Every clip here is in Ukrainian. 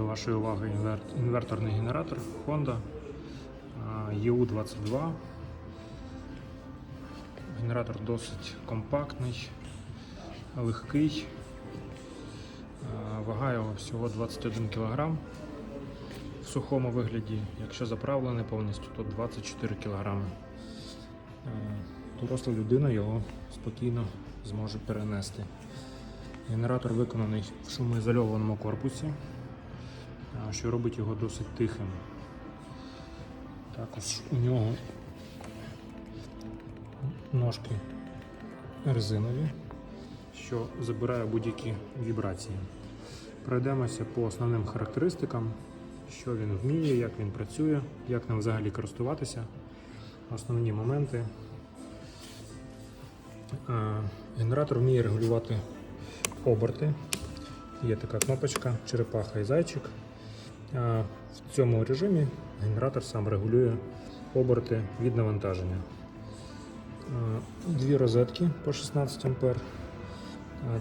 до вашої уваги інверторний генератор Honda EU22. Генератор досить компактний, легкий. Вага його всього 21 кг. В сухому вигляді, якщо заправлений повністю, то 24 кг. Доросла людина його спокійно зможе перенести. Генератор виконаний в шумоізольованому корпусі, що робить його досить тихим. Також у нього ножки резинові, що забирає будь-які вібрації. Пройдемося по основним характеристикам, що він вміє, як він працює, як ним взагалі користуватися. Основні моменти. Генератор вміє регулювати оберти. Є така кнопочка черепаха і зайчик. В цьому режимі генератор сам регулює оберти від навантаження. Дві розетки по 16 А.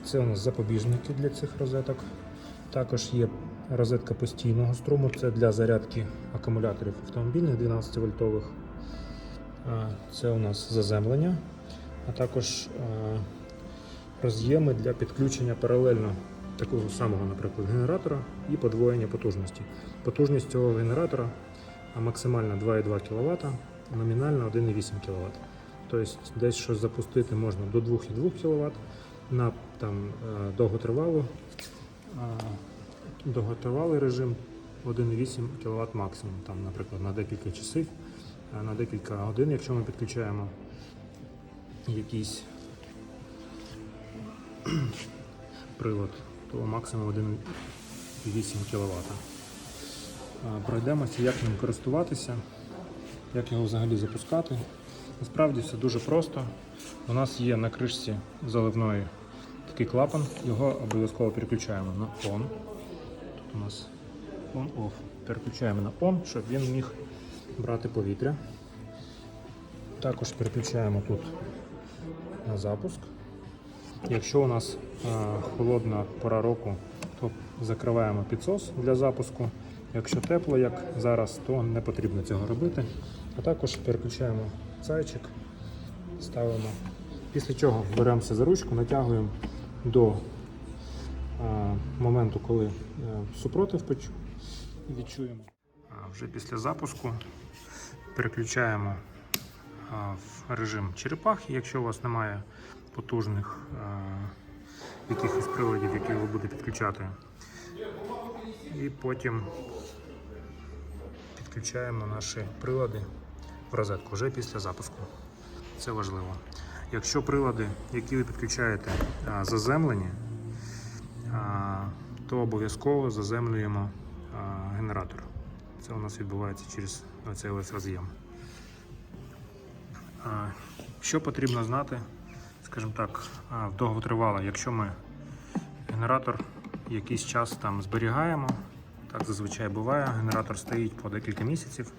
Це у нас запобіжники для цих розеток. Також є розетка постійного струму, це для зарядки акумуляторів автомобільних 12 вольтових. Це у нас заземлення, а також роз'єми для підключення паралельно такого самого, наприклад, генератора і подвоєння потужності. Потужність цього генератора максимальна 2,2 кВт, номінальна 1,8 кВт. Тобто десь щось запустити можна до 2,2 кВт на там, е, довготривалу, довготривалий режим 1,8 кВт максимум, там, наприклад, на декілька часів, на декілька годин, якщо ми підключаємо якийсь прилад, то максимум 1,8 кВт. Пройдемося, як ним користуватися, як його взагалі запускати. Насправді все дуже просто. У нас є на кришці заливної такий клапан, його обов'язково переключаємо на on. Тут у нас on-off. Переключаємо на on, щоб він міг брати повітря. Також переключаємо тут на запуск. Якщо у нас е, холодна пора року, то закриваємо підсос для запуску. Якщо тепло, як зараз, то не потрібно цього робити. А також переключаємо зайчик, ставимо. Після чого беремося за ручку, натягуємо до е, моменту, коли е, супротив відчуємо. Вже після запуску переключаємо в режим черепахи, якщо у вас немає потужних якихось приладів, які ви будете підключати. І потім підключаємо наші прилади в розетку вже після запуску. Це важливо. Якщо прилади, які ви підключаєте, заземлені, то обов'язково заземлюємо генератор. Це у нас відбувається через оцей ось роз'єм. Що потрібно знати, скажімо так, а, в довготривало, якщо ми генератор якийсь час там зберігаємо, так зазвичай буває, генератор стоїть по декілька місяців,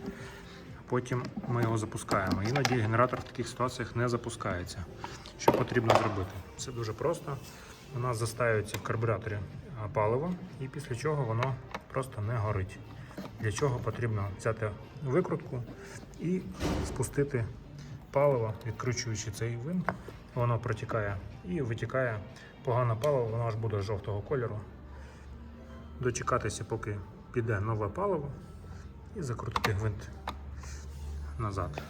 потім ми його запускаємо. Іноді генератор в таких ситуаціях не запускається. Що потрібно зробити? Це дуже просто. У нас застаюється в карбюраторі паливо, і після чого воно просто не горить. Для чого потрібно взяти викрутку і спустити паливо, відкручуючи цей винт, воно протікає і витікає погане паливо, воно аж буде жовтого кольору. Дочекатися, поки піде нове паливо, і закрутити гвинт назад.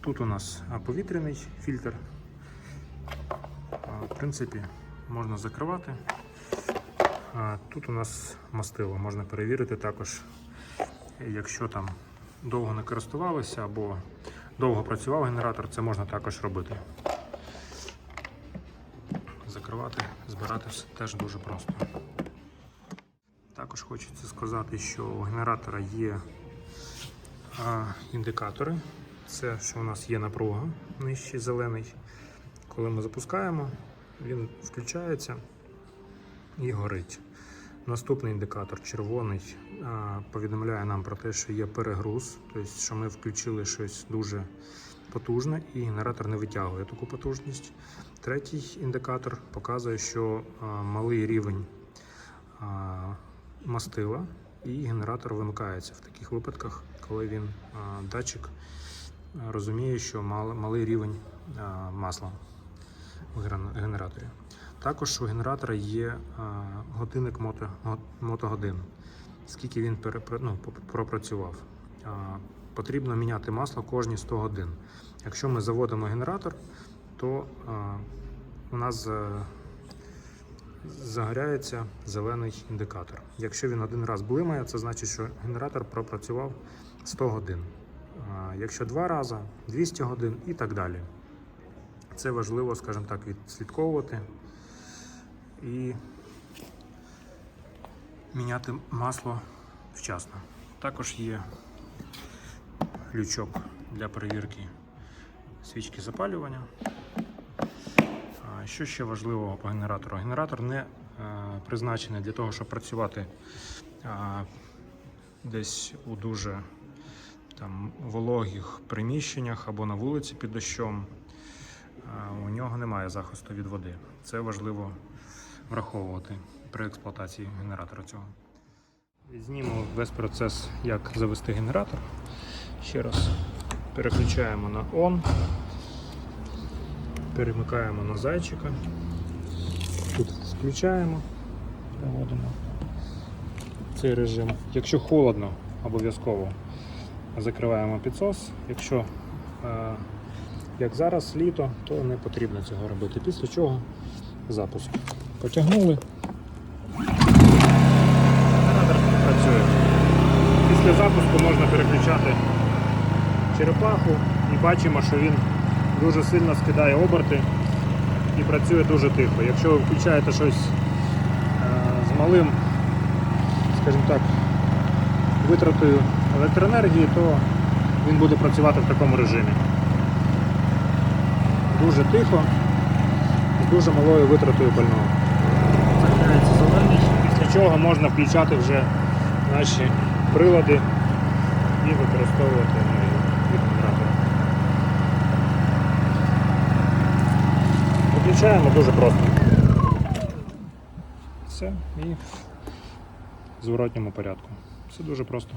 Тут у нас повітряний фільтр. В принципі, можна закривати. Тут у нас мастило, можна перевірити також, якщо там довго не користувалися або довго працював генератор, це можна також робити. Закривати, збирати все теж дуже просто. Також хочеться сказати, що у генератора є індикатори. Це що у нас є напруга нижчий зелений. Коли ми запускаємо, він включається і горить. Наступний індикатор червоний повідомляє нам про те, що є перегруз, тобто, що ми включили щось дуже потужне і генератор не витягує таку потужність. Третій індикатор показує, що малий рівень мастила, і генератор вимикається в таких випадках, коли він датчик розуміє, що малий рівень масла в генераторі. Також у генератора є годинник мото, мотогодин, скільки він ну, пропрацював. Потрібно міняти масло кожні 100 годин. Якщо ми заводимо генератор, то а, у нас е, загоряється зелений індикатор. Якщо він один раз блимає, це значить, що генератор пропрацював 100 годин. Якщо два рази 200 годин і так далі. Це важливо, скажімо так, відслідковувати і міняти масло вчасно. Також є лючок для перевірки свічки запалювання. Що ще важливого по генератору? Генератор не е, призначений для того, щоб працювати десь у дуже там, вологих приміщеннях або на вулиці під дощом. У нього немає захисту від води. Це важливо враховувати при експлуатації генератора цього. Знімемо весь процес, як завести генератор. Ще раз переключаємо на ON. Перемикаємо на зайчика. Тут включаємо, переводимо цей режим. Якщо холодно, обов'язково закриваємо підсос. Якщо, е, як зараз, літо, то не потрібно цього робити. Після чого запуск. Потягнули. Генератор працює. Після запуску можна переключати черепаху і бачимо, що він дуже сильно скидає оберти і працює дуже тихо. Якщо ви включаєте щось е, з малим, скажімо так, витратою електроенергії, то він буде працювати в такому режимі. Дуже тихо, з дуже малою витратою пального. Загоряється зелений, після чого можна включати вже наші прилади і використовувати енергію від генератора. Виключаємо дуже просто. Все і в зворотньому порядку. Все дуже просто.